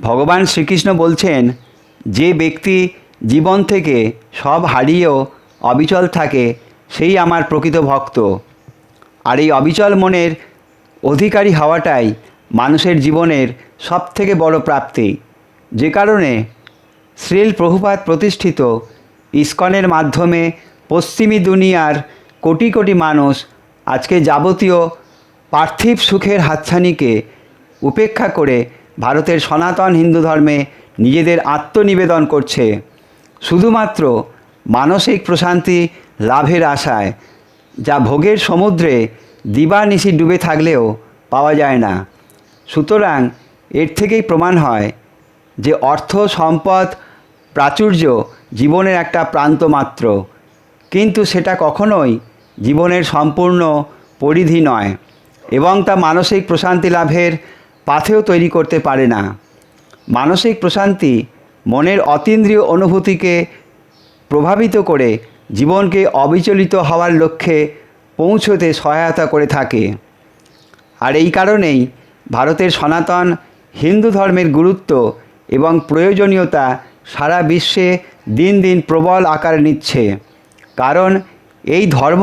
ভগবান শ্রীকৃষ্ণ বলছেন, যে ব্যক্তি জীবন থেকে সব হারিয়েও অবিচল থাকে, সেই আমার প্রকৃত ভক্ত। আর এই অবিচল মনের অধিকারী হওয়াটাই মানুষের জীবনের সবথেকে বড় প্রাপ্তি। যে কারণে শ্রীল প্রভুপাত প্রতিষ্ঠিত ইস্কনের মাধ্যমে পশ্চিমী দুনিয়ার কোটি কোটি মানুষ আজকে যাবতীয় পার্থিব সুখের হাতছানিকে উপেক্ষা করে ভারতের সনাতন হিন্দু ধর্মে নিজেদের আত্মনিবেদন করছে। শুধুমাত্র মানসিক প্রশান্তি লাভের আশায়, যা ভোগের সমুদ্রে দিবানিশি ডুবে থাকলেও পাওয়া যায় না। সুতরাং এর থেকেই প্রমাণ হয় যে অর্থ, সম্পদ, প্রাচুর্য জীবনের একটা প্রান্ত মাত্র। কিন্তু সেটা কখনোই জীবনের সম্পূর্ণ পরিধি নয় এবং তা মানসিক প্রশান্তি লাভের পাথেও তৈরি করতে পারে না। মানসিক প্রশান্তি মনের অতীন্দ্রিয় অনুভূতিকে প্রভাবিত করে জীবনকে অবিচলিত হওয়ার লক্ষ্যে পৌঁছতে সহায়তা করে থাকে। আর এই কারণেই ভারতের সনাতন হিন্দু ধর্মের গুরুত্ব এবং প্রয়োজনীয়তা সারা বিশ্বে দিন দিন প্রবল আকার নিচ্ছে। কারণ এই ধর্ম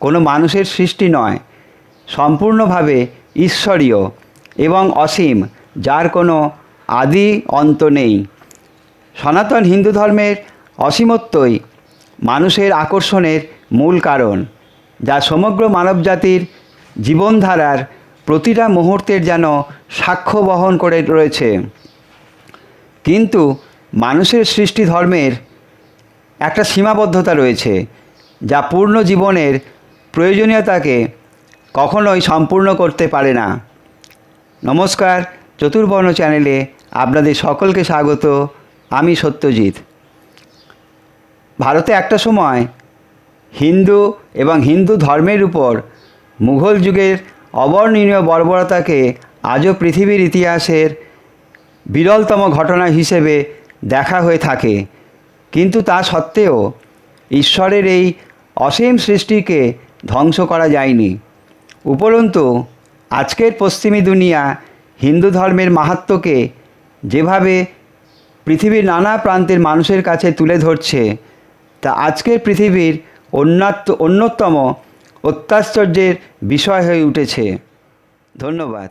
কোনো মানুষের সৃষ্টি নয়, সম্পূর্ণভাবে ঈশ্বরীয়। এবং অসীম, যার কোনো আদি অন্ত নেই। সনাতন হিন্দু ধর্মের অসীমত্বই মানুষের আকর্ষণের মূল কারণ, যা সমগ্র মানবজাতির জীবনধারার প্রতিটা মুহূর্তের যেন সাক্ষ্য বহন করে রয়েছে। কিন্তু মানুষের সৃষ্টি ধর্মের একটা সীমাবদ্ধতা রয়েছে, যা পূর্ণ জীবনের প্রয়োজনীয়তাকে কখনোই সম্পূর্ণ করতে পারে না। নমস্কার, চতুর্বর্ণ চ্যানেলে আপনাদের সকলকে স্বাগত। আমি সত্যজিৎ। ভারতে একটা সময় হিন্দু এবং হিন্দু ধর্মের উপর মুঘল যুগের অবর্ণনীয় বর্বরতাকে আজও পৃথিবীর ইতিহাসের বিরলতম ঘটনা হিসেবে দেখা হয়ে থাকে। কিন্তু তা সত্ত্বেও ঈশ্বরের এই অসীম সৃষ্টিকে ধ্বংস করা যায়নি। উপরন্তু আজকের পশ্চিমী দুনিয়া হিন্দু ধর্মের মাহাত্মকে যেভাবে পৃথিবীর নানা প্রান্তের মানুষের কাছে তুলে ধরছে, তা আজকের পৃথিবীর অন্যাত্য অন্যতম অত্যাশ্চর্যের বিষয় হয়ে উঠেছে। ধন্যবাদ।